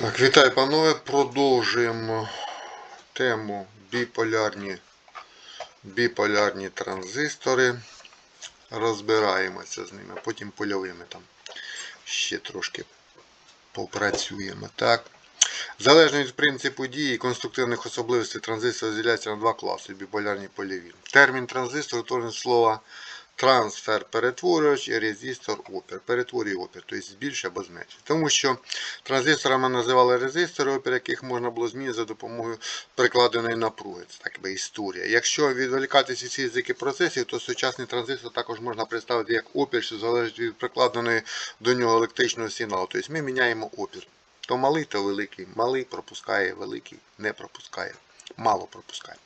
Так, вітаю, панове. Продовжуємо тему біполярні, біполярні транзистори. Розбираємося з ними, потім польовими там ще трошки попрацюємо. Так. Залежно від принципу дії і конструктивних особливостей транзистора розділяється на два класи біполярні і польові. Термін транзистор утворений слова трансфер перетворювач і резистор опір. Перетворює опір, тобто збільшує або зменшує. Тому що транзисторами називали резистори, опір яких можна було змінити за допомогою прикладеної напруги. Це так би історія. Якщо відволікатися від фізики процесів, то сучасний транзистор також можна представити як опір, що залежить від прикладеної до нього електричного сигналу. Тобто ми міняємо опір. То малий, то великий. Малий пропускає, великий не пропускає. Мало пропускає.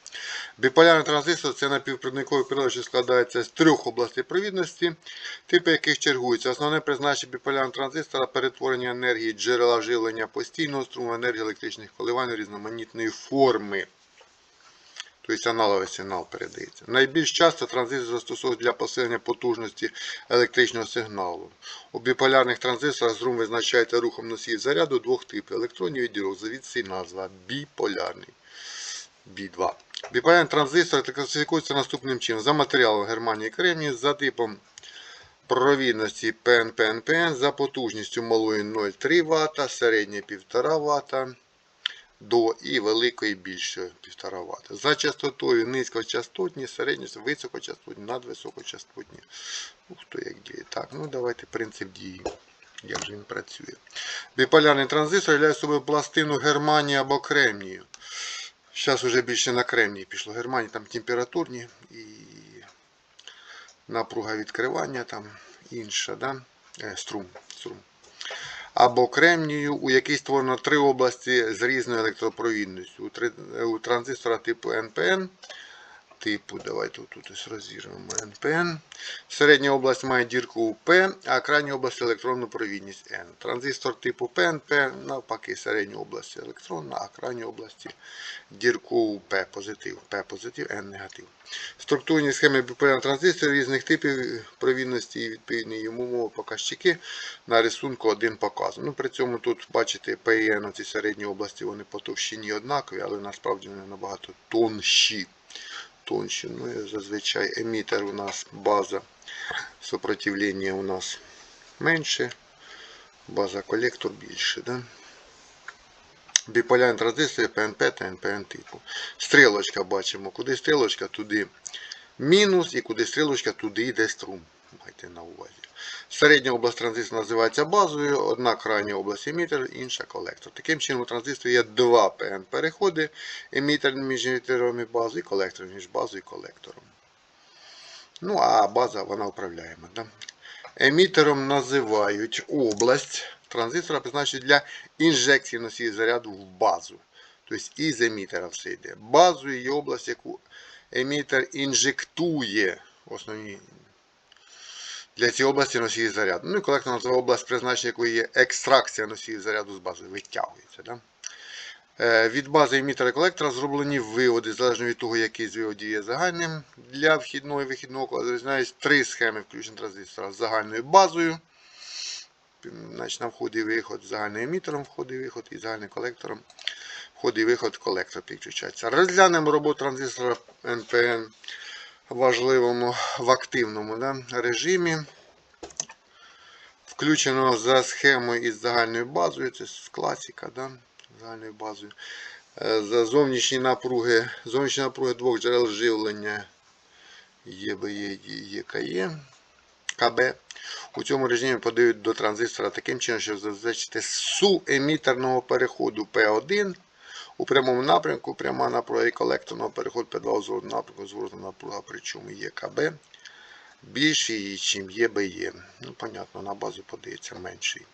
Біполярний транзистор це напівпровідниковий прилад, що складається з трьох областей провідності, типи яких чергуються. Основне призначення біполярного транзистора перетворення енергії джерела живлення постійного струму, енергії електричних коливань різноманітної форми. Тобто аналоговий сигнал передається. Найбільш часто транзистор застосовують для посилення потужності електричного сигналу. У біполярних транзисторах струм визначається рухом носіїв заряду двох типів електронів і дірок. Звідси і назва біполярний. B2. Біполярний транзистор класифікується наступним чином. За матеріалом Германії Кремній, за типом провідності ПНПНПН, за потужністю малої 0,3 Вт, середньої 1,5 Вт до і великої більшої 1,5 Вт. За частотою низькочастотні, середні, високочастотні, надвисокочастотні. Ну, хто як діє. Так, ну давайте принцип дії. Як же він працює. Біполярний транзистор являє собою пластину Германії або Кремнію. Зараз вже більше на кремній пішло. Германії там температурні і напруга відкривання там інша, да? Е, струм, струм. Або кремнію, у якій створено три області з різною електропровідністю. У, транзистора типу НПН. Типу, давайте тут ось НПН. Середня область має дірку П, а крайня область електронну провідність N. Транзистор типу ПНП, навпаки, середня область електронна, а крайня області дірку П позитив, П позитив, N негатив. Структурні схеми біполярних транзисторів різних типів провідності і відповідні йому умови показчики на рисунку один показано. Ну, При цьому тут, бачите, P і N, ці середні області, вони по товщині однакові, але насправді вони набагато тонші тонші. І зазвичай емітер у нас база сопротивлення у нас менше, база колектор більше. Да? Біполярні транзистори ПНП та НПН типу. Стрілочка бачимо, куди стрілочка, туди мінус і куди стрілочка, туди йде струм. Майте на увазі. Середня область транзистора називається базою, одна крайня область емітер, інша колектор. Таким чином у транзисторі є два ПН-переходи, емітер між емітером і базою, і колектор між базою і колектором. Ну, а база вона управляєма. Да? Емітером називають область транзистора, призначена для інжекції носії заряду в базу. Тобто із емітера все йде. Базою є область, яку емітер інжектує основні для цієї області носії заряду. Ну і колектор називає область призначення, якої є екстракція носіїв заряду з бази, витягується. Да? Е, від бази емітера колектора зроблені виводи, залежно від того, який виводів є загальним. Для вхідного і вихідного кола три схеми включення транзистора з загальною базою. Значить, На вході і виход з загальним емітером, вход і виход і загальним колектором. Вход і виход колектор підключається. Розглянемо роботу транзистора NPN важливому в активному да, режимі. Включено за схемою із загальною базою, це класика, да, загальною базою. За зовнішні напруги, зовнішні напруги двох джерел живлення ЄБЄ, ЄКЄ, КБ. У цьому режимі подають до транзистора таким чином, щоб забезпечити су емітерного переходу P1 у прямому напрямку пряма напруга і колекторного переходу П2 у зворотному напрямку, зворотна напруга, причому є КБ більший, ніж ЄБЄ. Ну, понятно, на базу подається менший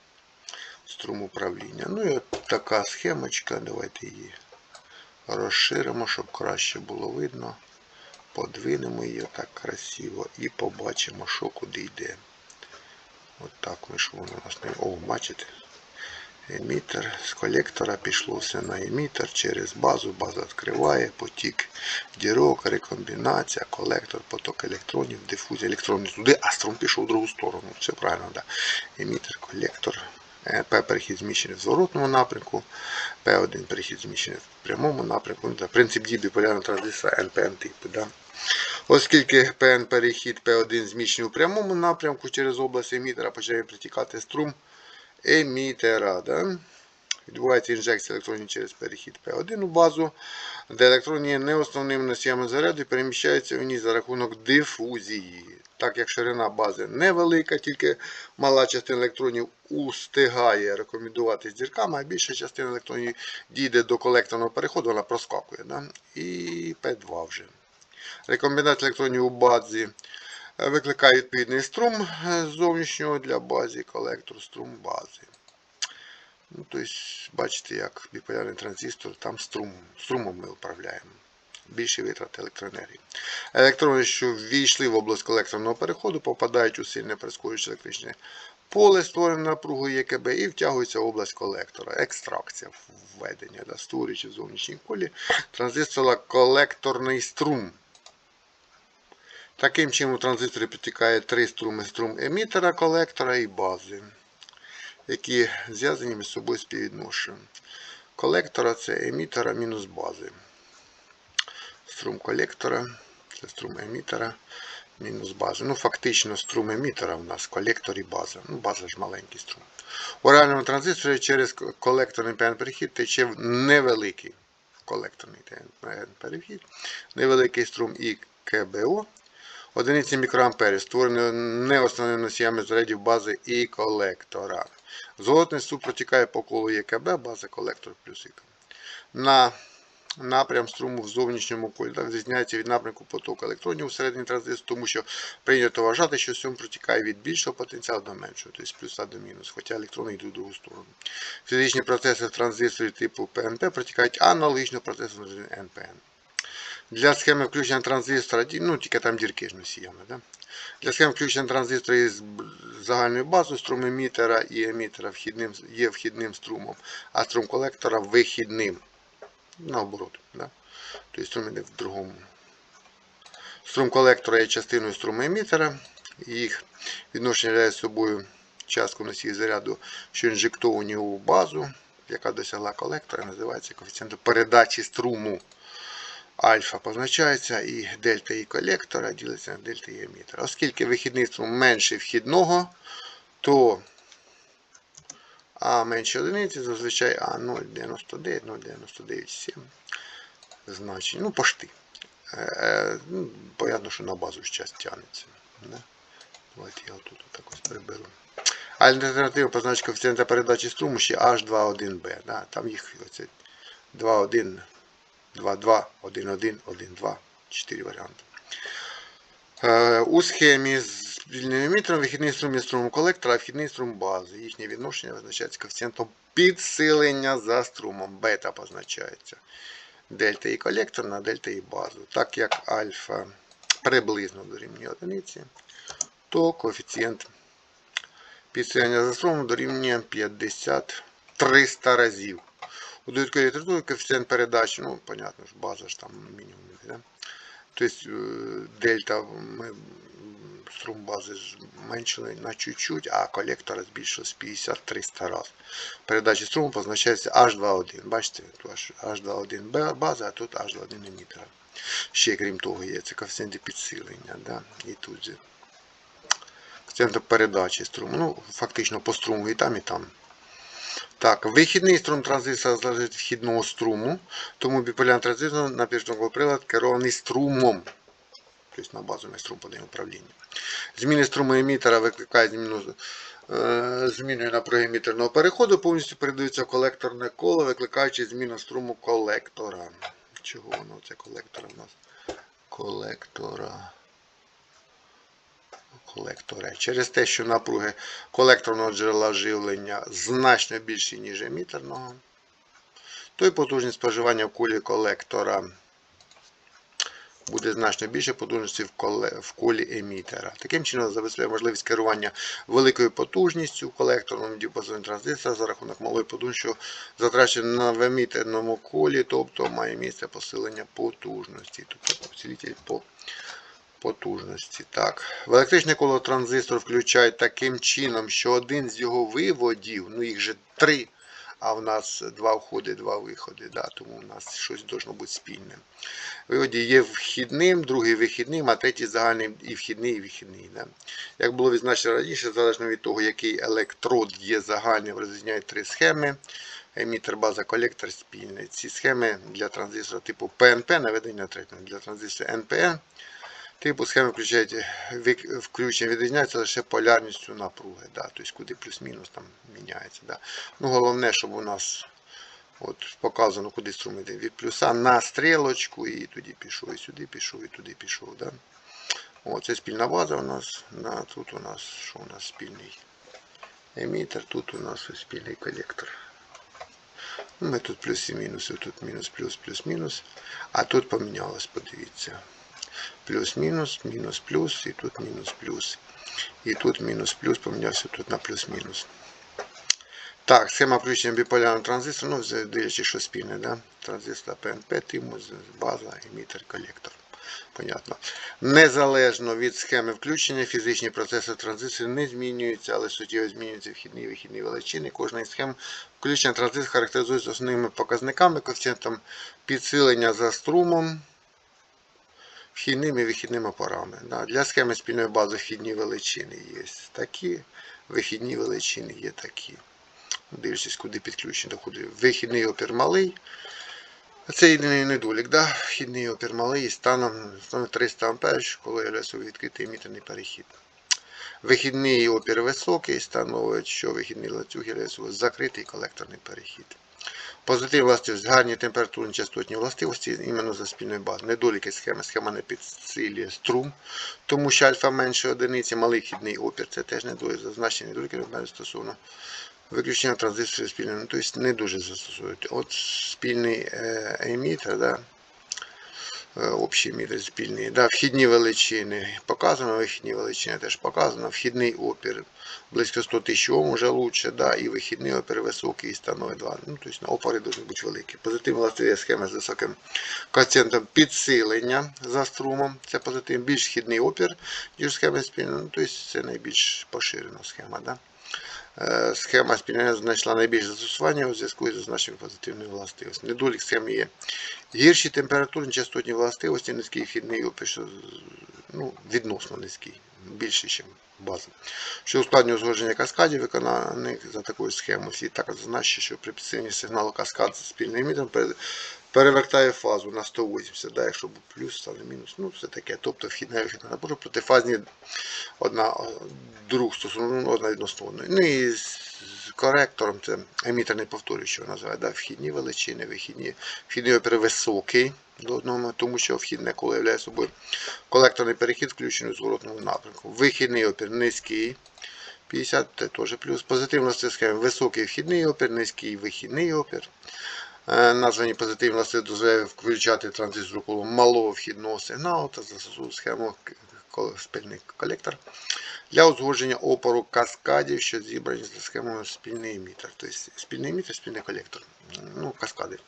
струм управління. Ну і от така схемочка. Давайте її розширимо, щоб краще було видно. Подвинемо її так красиво і побачимо, що куди йде. От так вийшло у нас. не... О, бачите? Емітер. З колектора пішло все на емітер через базу. База відкриває, потік дірок, рекомбінація, колектор, поток електронів, дифузія електронів туди, а струм пішов в другу сторону. Все правильно, да. Емітер, колектор, Е, П перехід зміщений в зворотному напрямку, П1 перехід зміщений в прямому напрямку. Ну, Принцип дії біполярного транзистора NPN типу. Да. Оскільки ПН перехід П1 зміщений у прямому напрямку через область емітера починає притікати струм емітера. Да? Відбувається інжекція електронів через перехід П1 у базу, де електрони є не основними носіями заряду і переміщаються в ній за рахунок дифузії. Так як ширина бази невелика, тільки мала частина електронів устигає рекомендуватись дірками, а більша частина електронів дійде до колекторного переходу, вона проскакує. Да? І П2 вже. Рекомендація електронів у базі викликає відповідний струм е, зовнішнього для бази, колектор струм бази. Ну, тобто, бачите, як біполярний транзистор, там струм, струмом ми управляємо. Більші витрати електроенергії. Електрони, що ввійшли в область колекторного переходу, попадають у сильне прискорююче електричне поле, створене напругою ЄКБ, і втягуються в область колектора. Екстракція введення, да, створюючи в зовнішній колі транзистора колекторний струм. Таким чином у транзисторі підтікає три струми струм емітера, колектора і бази які зв'язані між собою співвідношенням. Колектора це емітера мінус бази. Струм колектора це струм емітера мінус бази. Ну, фактично, струм емітера у нас колектор і база. Ну, база ж маленький струм. У реальному транзисторі через колекторний перехід тече невеликий колекторний перехід, невеликий струм і КБО. Одиниці мікроамперів створені не основними носіями зарядів бази і колектора. Золотний суп протікає по колу ЄКБ, база колектор плюс ІК. На напрям струму в зовнішньому колі відрізняється від напрямку потоку електронів всередині транзистору, тому що прийнято вважати, що струм протікає від більшого потенціалу до меншого, тобто з плюса до мінус, хоча електрони йдуть в другу сторону. Фізичні процеси в транзисторі типу ПНП протікають аналогічно процесу НПН. Для схеми включення транзистора, ну тільки там дірки ж носіями. Да? Для схем включення транзистора із загальною базою струм емітера і емітера вхідним, є вхідним струмом, а струм колектора вихідним. Наоборот. Да? Тобто струм іде в другому. Струм колектора є частиною струму емітера. Їх відношення являє собою частку носії заряду, що інжектовані у базу, яка досягла колектора, називається коефіцієнтом передачі струму. Альфа позначається і дельта і колектора ділиться на дельта і емітера. Оскільки вихідний струм менше вхідного, то А менше одиниці, зазвичай А 0,99, 0,997 значення. Ну, пошти. Е, ну, Понятно, що на базу час тягнеться. Да? Давайте я отут так ось приберу. Альтернатива позначка коефіцієнта передачі струму ще H21B. Да? Там їх оце 2,1. 2, 2, 1, 1, 1, 2, 4 варіанти. Е, у схемі з вільним емітером вихідний струм є струмом колектора, а вхідний струм бази. Їхнє відношення визначається коефіцієнтом підсилення за струмом. Бета позначається. Дельта і колектор на дельта і базу. Так як альфа приблизно дорівнює одиниці, то коефіцієнт підсилення за струмом дорівнює 50 300 разів. У додатковій літературі коефіцієнт передачі, ну, понятно, ж база ж там мінімум. Да? Тобто дельта ми струм бази зменшили на чуть-чуть, а колектора збільшили з 50-300 разів. Передача струму позначається H21. Бачите, тут H21 база, а тут H21 емітера. Ще, крім того, є це коефіцієнти підсилення. Да? І тут же. Коефіцієнт передачі струму. Ну, фактично по струму і там, і там. Так, вихідний струм транзистора залежить від вхідного струму, тому біполярний транзистор на підштовховий прилад керований струмом. Тобто на базовий струм подає управління. Зміни струму емітера викликають зміну е, зміною напруги емітерного переходу, повністю передаються в колекторне коло, викликаючи зміну струму колектора. Чого воно це колектора в нас? Колектора колектора. Через те, що напруги колекторного джерела живлення значно більші, ніж емітерного, то й потужність споживання в кулі колектора буде значно більше потужності в колі емітера. Таким чином забезпечує можливість керування великою потужністю в колекторному діапазоні транзистора за рахунок малої потужності, що затрачено в емітерному колі, тобто має місце посилення потужності, тобто по потужності. Так. В електричне коло транзистор включають таким чином, що один з його виводів, ну їх же три, а в нас два входи, два виходи. Да, тому у нас щось должно бути спільне. Виводі є вхідним, другий вихідним, а третій загальний і вхідний, і вихідний. Да. Як було відзначено раніше, залежно від того, який електрод є загальним, розрізняють три схеми. Емітер, база, колектор спільний. Ці схеми для транзистора типу ПНП наведення третього. Для транзистора НПН типу схеми включають вик- включення, відрізняються лише полярністю напруги. Да, тобто куди плюс-мінус там міняється. Да. Ну, головне, щоб у нас от, показано, куди струм йде. Від плюса на стрілочку і тоді пішов, і сюди пішов, і туди пішов. Да. О, це спільна база у нас. Да, тут у нас що у нас спільний емітер, тут у нас спільний колектор. Ми тут плюс і мінус, і тут мінус, плюс, плюс, мінус. А тут помінялось, подивіться. Плюс-мінус, мінус, плюс, і тут мінус, плюс. І тут мінус, плюс, помінявся тут на плюс-мінус. Так, схема включення біполярного транзистора, ну, дивлячись, що спільне, да? Транзистор ПНП, тимус, база, емітер, колектор. Понятно. Незалежно від схеми включення, фізичні процеси транзисторів не змінюються, але суттєво змінюються вхідні і вихідні величини. Кожна із схем включення транзистора характеризується основними показниками, коефіцієнтом підсилення за струмом, вхідними і вихідними парами. Для схеми спільної бази вхідні величини є такі, вихідні величини є такі. Дивлюсь, куди підключено, куди. Вихідний опір малий. Це єдиний недолік. Да? Вхідний опір малий станом, станом 300 А, коли я лесу відкритий мітерний перехід. Вихідний опір високий, становить, що вихідний ланцюг собі закритий колекторний перехід. Позитивні властивості, гарні температурні частотні властивості іменно за спільною базою. Недоліки схеми. Схема не підсилює струм, тому що альфа менше одиниці, малий хідний опір. Це теж недолік. Зазначені недоліки розміру стосовно виключення транзисторів спільного. Ну, тобто не дуже застосують. От спільний е, емітер, да, е, общий емітер спільний, да, вхідні величини показано, вихідні величини теж показано, вхідний опір близько 100 тисяч Ом уже лучше, да, і вихідний опір високий і становить 2. Ну, тобто опори повинні бути великі. Позитивна властиві схема з високим коефіцієнтом підсилення за струмом. Це позитив, більш вхідний опір, ніж схема спільного. Ну, тобто це найбільш поширена схема. Да? Е, Схема спільнення знайшла найбільше застосування у зв'язку із зазначеними позитивними властивостями. Недолік схеми є гірші температурні частотні властивості, низький вхідний опір, що, ну, відносно низький, більше, ніж база. Що ускладнює узгодження каскадів, виконаних за такою схемою. Слід також зазначити, що при підсиленні сигналу каскад з спільним мітом перевертає фазу на 180, да, якщо був плюс, стане мінус, ну все таке. Тобто вхідна і вихідна напруга протифазні одна друг стосовно ну, одна відносно. Ну і з коректором це емітерний повторюючий називає, да, вхідні величини, вихідні, вхідний опір високий до одного, тому що вхідне коло являє собою колекторний перехід, включений у зворотному напрямку. Вихідний опір низький. 50 це теж плюс. Позитивна схема високий вхідний опір, низький вихідний опір. Е, Названі позитивні власти дозволяє включати транзистор коло малого вхідного сигналу та застосовують схему спільний колектор для узгодження опору каскадів, що зібрані за схемою спільний емітер. Тобто спільний емітер, спільний колектор. Ну, каскади.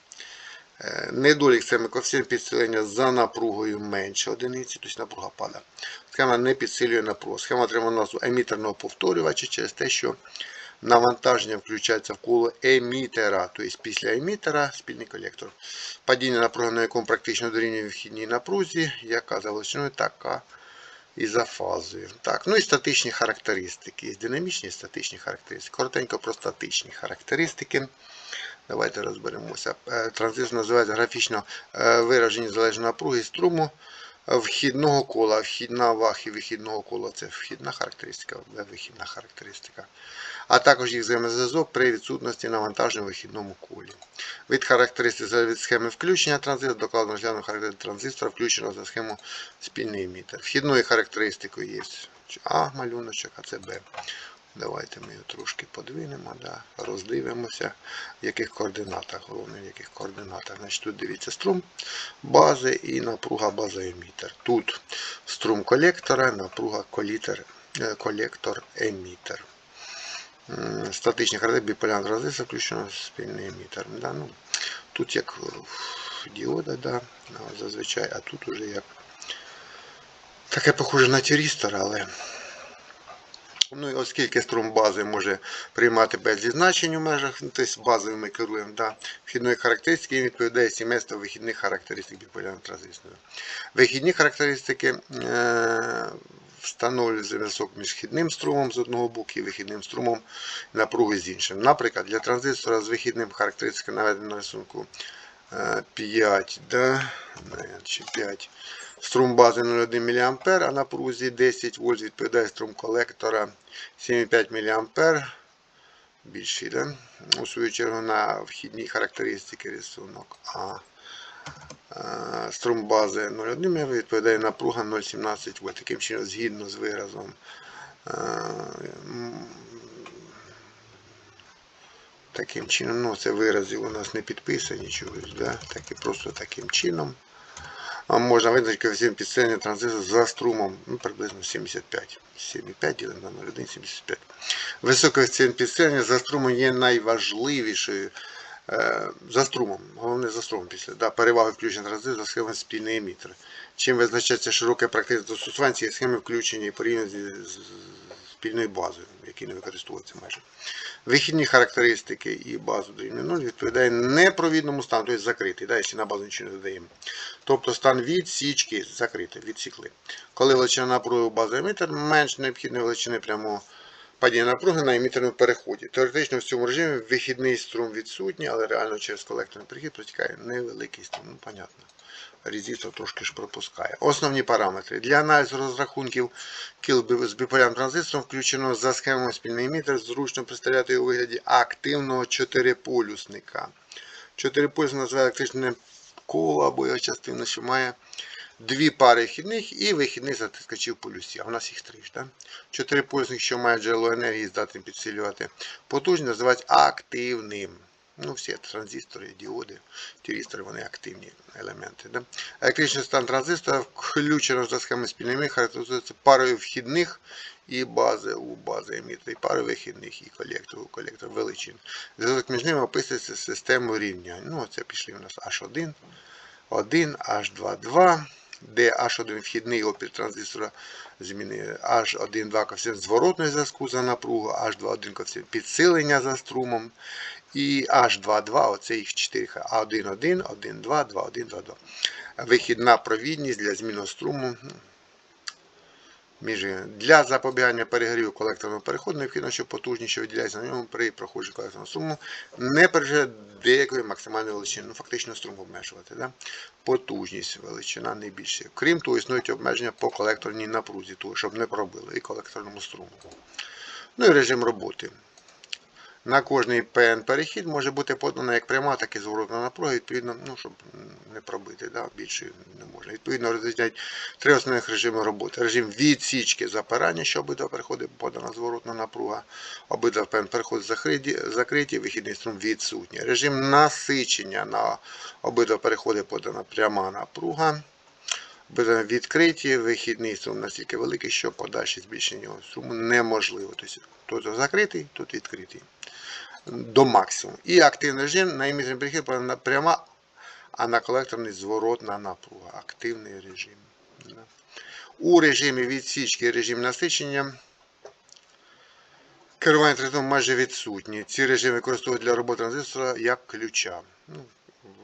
Е, Недолік схеми коефіцієнт підсилення за напругою менше одиниці, тобто напруга падає. Схема не підсилює напругу. Схема отримала назву емітерного повторювача через те, що навантаження включається в коло емітера, тобто після емітера спільний колектор. Падіння напруги, на якому практично дорівнює вхідній напрузі, яка за величиною, така і за фазою. Так, ну і статичні характеристики. Є динамічні і статичні характеристики. Коротенько про статичні характеристики. Давайте розберемося. Е, Транзистор називається графічно е, виражені залежно напруги струму вхідного кола. Вхідна ваг і вихідного кола це вхідна характеристика, вихідна характеристика. А також їх взаємозв'язок при відсутності навантаження у вихідному колі. Від характеристик залежить від схеми включення транзистора, докладно розглянув характеристики транзистора, включеного за схему спільний емітер. Вхідною характеристикою є А малюночок, а це Б. Давайте ми його трошки подвинемо, да, роздивимося, в яких координатах, головне, в яких координатах. Значить, тут дивіться струм бази і напруга база емітер. Тут струм колектора, напруга е, колектор емітер. М, Статичні характеристики біполярного транзистора включено спільний емітер. Да, ну, тут як діода, да, ну, зазвичай, а тут уже як Таке похоже на тірістор, але. Ну оскільки струм бази може приймати безліч значень у межах, ну, тобто базою ми керуємо, да, вхідної характеристики він відповідає сімейству вихідних характеристик біполярного транзистора. Вихідні характеристики е, встановлюють зв'язок між вхідним струмом з одного боку і вихідним струмом напруги з іншим. Наприклад, для транзистора з вихідним характеристикою наведено на рисунку е, 5, да, чи 5. Струм бази 0,1 мА, а напрузі 10 вольт відповідає струм колектора 7,5 мА. Більший, да? У свою чергу на вхідні характеристики рисунок. А е, струм бази 0,1 мА відповідає напруга 0,17 вольт. Таким чином, згідно з виразом е, Таким чином, ну це вирази у нас не підписані чогось, да? так і просто таким чином. Можна визначити коефіцієнт підсилення транзистора за струмом ну, приблизно 75. 7,5 ділимо на 0,1, 75. Високий коефіцієнт підсилення за струмом є найважливішою. Е, за струмом, головне за струмом після да, переваги включення транзистора за схемою спільний емітер. Чим визначається широке практичне застосування цієї схеми включення і порівняно з спільною базою, які не використовуються майже. Вихідні характеристики і базу дорівнює 0 відповідає непровідному стану, тобто закритий, да, якщо на базу нічого не додаємо. Тобто стан відсічки закритий, відсікли. Коли величина напруги базу емітер менш необхідної величини прямого падіння напруги на емітерному переході. Теоретично в цьому режимі вихідний струм відсутній, але реально через колекторний перехід протікає невеликий струм. Ну, понятно. Резистор трошки ж пропускає. Основні параметри. Для аналізу розрахунків кіл з біполярним транзистором включено за схемою спільний емітер, зручно представляти у вигляді активного чотириполюсника. Чотириполюсник називає електричне коло або його частина, що має дві пари вхідних і вихідних затискачів полюсів. А в нас їх три ж? Чотириполюсник, що має джерело енергії, здатний підсилювати потужність, називають активним. Ну, всі транзистори, діоди, тірістори, вони активні елементи. Да? Електричний стан транзистора включено за схемою спільними характеризується парою вхідних і бази у бази емітера, парою вихідних і колектор у колектор величин. Зв'язок між ними описується системою рівнянь. Ну, це пішли у нас H1, 1, H2, 2, де H1 вхідний опір транзистора зміни H1,2 коефіцієнт зворотної зв'язку за напругу, H21 коефіцієнт підсилення за струмом. І H22, оце їх 4 А1, 1, 1, 2, 2, 1, 2, 2. Вихідна провідність для зміни струму. Між для запобігання перегріву колекторного переходу необхідно, щоб потужність, що виділяється на ньому при проходженні колекторного струму, не переживає деякої максимальної величини. Ну, фактично струм обмежувати. Да? Потужність величина не більше. Крім того, існують обмеження по колекторній напрузі, того, щоб не пробили і колекторному струму. Ну і режим роботи. На кожний ПН перехід може бути подана як пряма, так і зворотна напруга, відповідно, ну, щоб не пробити, да, більше не можна. Відповідно, розрізняють три основних режими роботи. Режим відсічки запирання, що обидва переходи подана зворотна напруга, обидва ПН переходи закриті, закриті, вихідний струм відсутній. Режим насичення на обидва переходи подана пряма напруга. Відкриті, вихідний струм настільки великий, що подальше збільшення його струму неможливо. Тобто тут закритий, тут відкритий до максимуму. І активний режим на імітний перехід пряма, а на колекторний зворотна напруга. Активний режим. У режимі відсічки режим насичення. Керування транзистором майже відсутні. Ці режими використовують для роботи транзистора як ключа. Ну,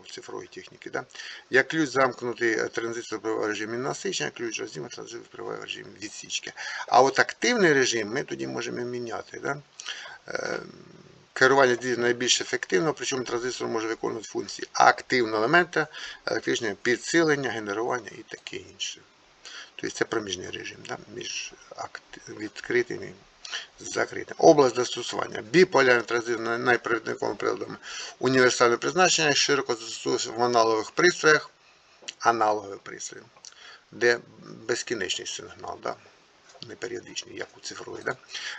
в цифровій. Да? Як ключ замкнутий транзистор в режимі насичення, ключ роздільний транзистор в режимі відсічки. А от активний режим ми тоді можемо міняти. Да? Керування діє найбільш ефективно, причому транзистор може виконувати функції активного елемента, електричного підсилення, генерування і таке інше. Тобто це проміжний режим да? між відкритим і закритим. Область застосування. Біполярний транзистор найпровідниковим приладом універсального призначення, широко застосовується в аналогових пристроях, аналогових пристроїв, де безкінечний сигнал. Да? неперіодичний, як у цифровий. Да?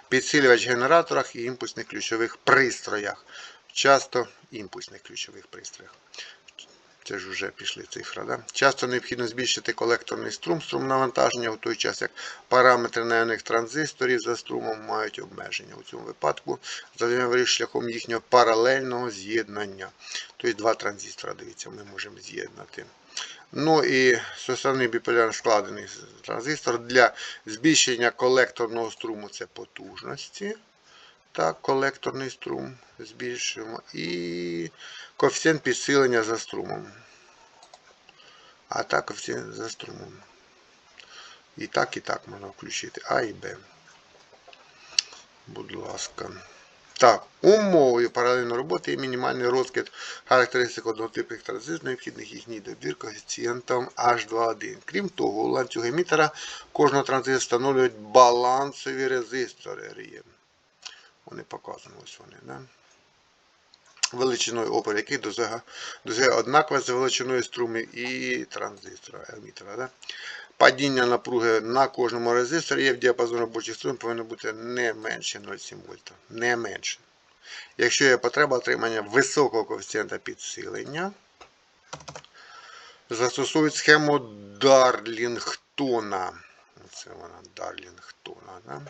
Підсилювач в генераторах і імпульсних ключових пристроях. Часто імпульсних ключових пристроях. Це ж вже пішли цифри. Да? Часто необхідно збільшити колекторний струм, струм навантаження, у той час, як параметри наявних транзисторів за струмом мають обмеження. У цьому випадку завдання шляхом їхнього паралельного з'єднання. Тобто два транзистора, дивіться, ми можемо з'єднати. Ну і составний біполярно складений транзистор для збільшення колекторного струму це потужності. Так, колекторний струм збільшуємо. І коефіцієнт підсилення за струмом. А так коефіцієнт за струмом. І так, і так можна включити. А і Б. Будь ласка. Так, умовою паралельної роботи є мінімальний розкид характеристик однотипних транзисторів, необхідних їхній добір коефіцієнтом H21. Крім того, у ланцюг емітера кожного транзистора встановлюють балансові резистори. Вони показані, ось вони. Да? Величиною опору яких досягає однакове за величиною струми і транзистора емітера. Да? Падіння напруги на кожному резисторі є в діапазоні робочих струн повинно бути не менше 0,7 вольта. Не менше. Якщо є потреба отримання високого коефіцієнта підсилення, застосують схему Дарлінгтона. Це вона Дарлінгтона. Да?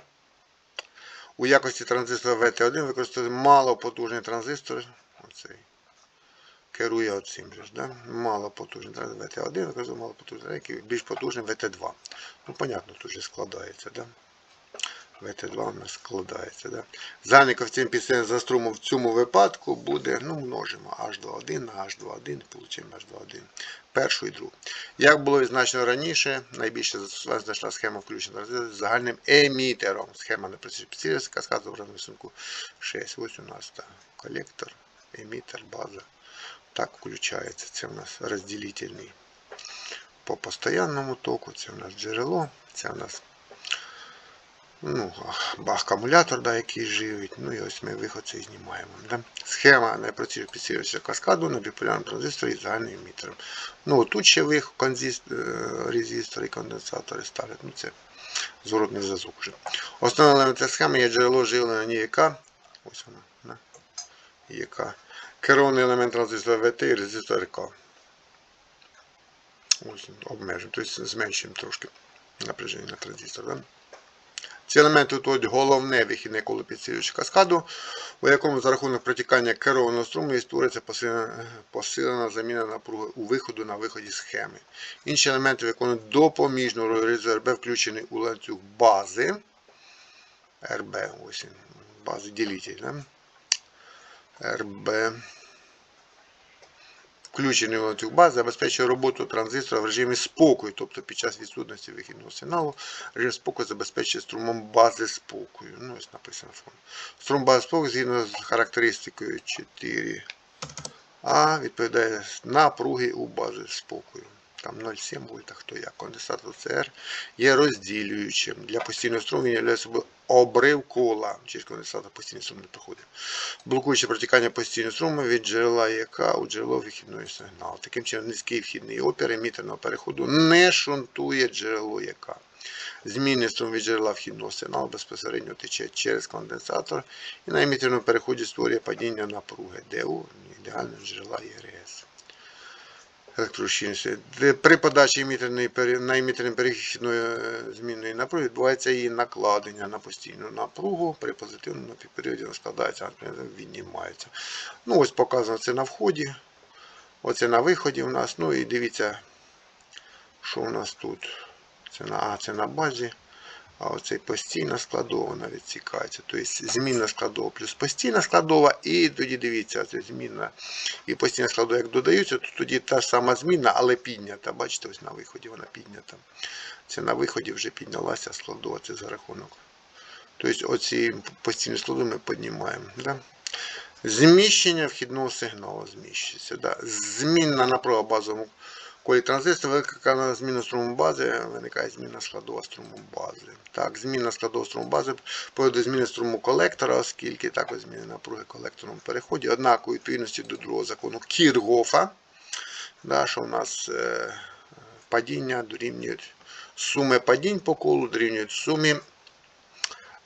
У якості транзистора VT1 використовує малопотужний транзистор. Оцей. Керує оцим же да? Малопотужний транзистор VT1 використовує малопотужний, який більш потужний VT2. Ну, понятно, тут же складається, да? VT2 у нас складається. Да? Загальний коефіцієнт підсилення за струму в цьому випадку буде, ну, множимо H21 на H21, получимо H21. Першу і другу. Як було відзначено раніше, найбільше застосування знайшла схема включення з загальним емітером. Схема непрацює каскад зображена в рисунку 6. Ось у нас так, колектор, емітер, база. Так включається. Це у нас розділительний по постоянному току. Це у нас джерело, це у нас ну, акумулятор, да, який живить. Ну і ось ми виход цей знімаємо. Да? Схема найпростіше підсилювача каскаду на біполярному транзисторі з загальним емітером. Ну, тут ще виход, конзист, резистор і конденсатори ставлять. Ну, це зворотний зв'язок вже. Основним елементом схеми є джерело живлення НІК. Ось воно. Да? ЄК. Керований елемент транзистора ВТ і резистор РК. Ось обмежуємо, тобто зменшуємо трошки напряження на транзистор. Да? Ці елементи утворюють головне вихідне коло підсилювача каскаду, у якому за рахунок протікання керованого струму і створюється посилена, заміна напруги у виходу на виході схеми. Інші елементи виконують допоміжну роль РБ, включений у ланцюг бази. РБ, ось бази ділитель. Да? РБ. Включений у ланцюг бази забезпечує роботу транзистора в режимі спокою, тобто під час відсутності вихідного сигналу режим спокою забезпечує струмом бази спокою. Ну, ось написано фон. Струм бази спокою згідно з характеристикою 4. А відповідає напруги у бази спокою. Там 0,7 вольта, хто як. Конденсатор ЦР є розділюючим. Для постійного струму він являє обрив кола. Через конденсатор постійний струм не проходить. Блокуючи протікання постійного струму від джерела ЄК у джерело вихідної сигналу. Таким чином, низький вхідний опір емітерного переходу не шунтує джерело ЄК. Змінний струм від джерела вхідного сигналу безпосередньо тече через конденсатор і на емітерному переході створює падіння напруги ДУ ідеального джерела ЄРС електрощільності. При подачі на емітерний перехідної е, змінної напруги відбувається її накладення на постійну напругу. При позитивному періоді складається, віднімається. Ну, ось показано це на вході. Оце на виході у нас. Ну і дивіться, що у нас тут. Це на, а, це на базі. А оцей постійна складова відсікається. Тобто змінна складова плюс постійна складова, і тоді дивіться, це змінна і постійна складова, як додаються, то тоді та ж сама змінна, але піднята. Бачите, ось на виході вона піднята. Це на виході вже піднялася складова, це за рахунок. Тобто оці постійні складові ми піднімаємо. Да? Зміщення вхідного сигналу зміщується. Да? Змінна напруга базовому Коли транзистор викликана зміна струму бази, виникає зміна складова струму бази. Так, зміна складова струму бази поводить зміни струму колектора, оскільки також зміни напруги в колекторному переході. Однак у відповідності до другого закону Кіргофа, да, що у нас е, падіння дорівнюють суми падінь по колу, дорівнюють сумі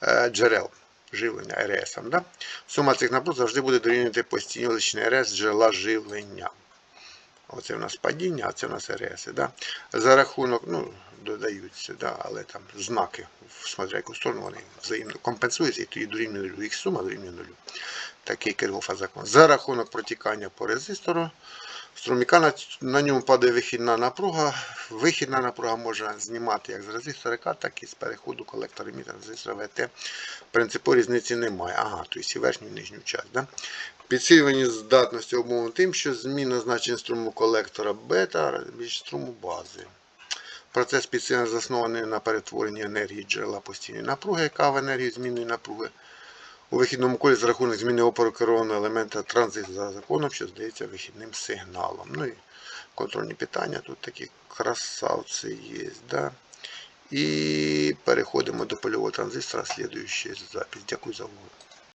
е, джерел живлення РС. Да? Сума цих напруг завжди буде дорівнювати постійній величині РС джерела живлення. Оце у нас падіння, а це у нас РС. Да? За рахунок, ну, додаються, да, але там знаки, смотря яку сторону, вони взаємно компенсуються і тоді дорівнює нулю. Їх сума дорівнює нулю. Такий Киргофа закон. За рахунок протікання по резистору струміка. На, на ньому падає вихідна напруга. Вихідна напруга можна знімати як з резистора К, так і з переходу колектора мі транзистора ВТ. В принципі, різниці немає. Ага, тобто і верхню і нижню часть. Да? Підсилювання здатності обумовлено тим, що зміна значень струму колектора бета більш струму бази. Процес підсилення заснований на перетворенні енергії джерела постійної напруги, яка в енергію змінної напруги. У вихідному колі за рахунок зміни опору керованого елемента транзит за законом, що здається вихідним сигналом. Ну і контрольні питання тут такі красавці є. Да? І переходимо до польового транзистора. Слідуючий запис. Дякую за увагу.